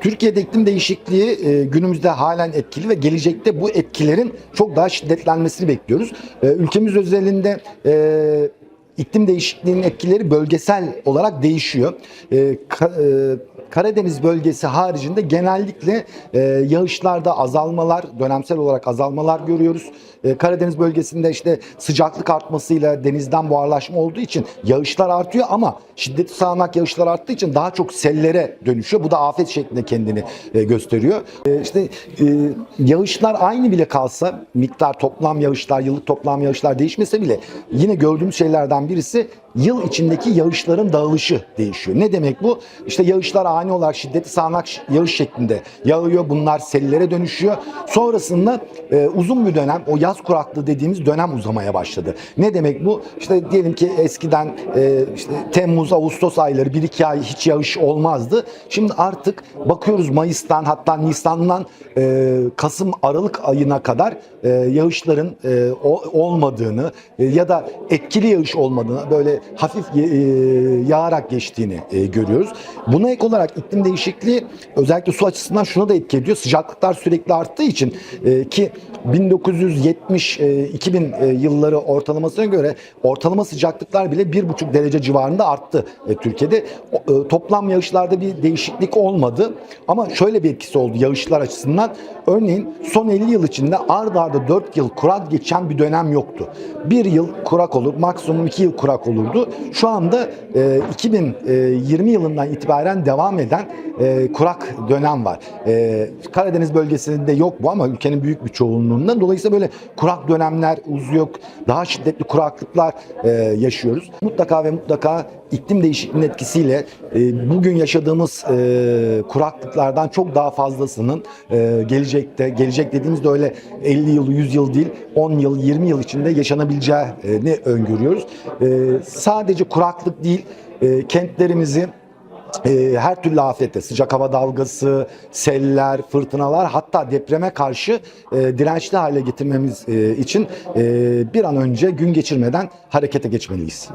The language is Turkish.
Türkiye'de iklim değişikliği e, günümüzde halen etkili ve gelecekte bu etkilerin çok daha şiddetlenmesini bekliyoruz. E, ülkemiz özelinde e, iklim değişikliğinin etkileri bölgesel olarak değişiyor. E, Karadeniz bölgesi haricinde genellikle e, yağışlarda azalmalar, dönemsel olarak azalmalar görüyoruz. E, Karadeniz bölgesinde işte sıcaklık artmasıyla denizden buharlaşma olduğu için yağışlar artıyor ama şiddetli sağanak yağışlar arttığı için daha çok sellere dönüşüyor. Bu da afet şeklinde kendini e, gösteriyor. E, işte e, yağışlar aynı bile kalsa miktar toplam yağışlar, yıllık toplam yağışlar değişmese bile yine gördüğümüz şeylerden birisi yıl içindeki yağışların dağılışı değişiyor. Ne demek bu? İşte yağışlar ani olarak şiddetli sağanak yağış şeklinde yağıyor. Bunlar sellere dönüşüyor. Sonrasında e, uzun bir dönem o yaz kuraklığı dediğimiz dönem uzamaya başladı. Ne demek bu? İşte diyelim ki eskiden e, işte Temmuz, Ağustos ayları 1-2 ay hiç yağış olmazdı. Şimdi artık bakıyoruz Mayıs'tan hatta Nisan'dan e, Kasım, Aralık ayına kadar e, yağışların e, olmadığını e, ya da etkili yağış olmadığını böyle hafif e, yağarak geçtiğini e, görüyoruz. Buna ek olarak iklim değişikliği özellikle su açısından şuna da etki ediyor. Sıcaklıklar sürekli arttığı için e, ki 1970-2000 e, yılları ortalamasına göre ortalama sıcaklıklar bile 1,5 derece civarında arttı Türkiye'de. Toplam yağışlarda bir değişiklik olmadı ama şöyle bir etkisi oldu yağışlar açısından. Örneğin son 50 yıl içinde ard arda 4 yıl kurak geçen bir dönem yoktu. Bir yıl kurak olur, maksimum 2 yıl kurak olurdu. Şu anda e, 2020 yılından itibaren devam eden e, kurak dönem var. E, Karadeniz bölgesinde yok bu ama ülkenin büyük bir çoğunluğunda. Dolayısıyla böyle kurak dönemler uzuyor, daha şiddetli kuraklıklar e, yaşıyoruz. Mutlaka ve mutlaka iklim değişikliğinin etkisiyle e, bugün yaşadığımız e, kuraklıklardan çok daha fazlasının e, gelecekte, gelecek dediğimizde öyle 50 yıl, 100 yıl değil, 10 yıl, 20 yıl içinde yaşanabileceğini öngörüyoruz. E, sadece kuraklık değil, e, kentlerimizi e, her türlü afete, sıcak hava dalgası, seller, fırtınalar hatta depreme karşı e, dirençli hale getirmemiz e, için e, bir an önce gün geçirmeden harekete geçmeliyiz.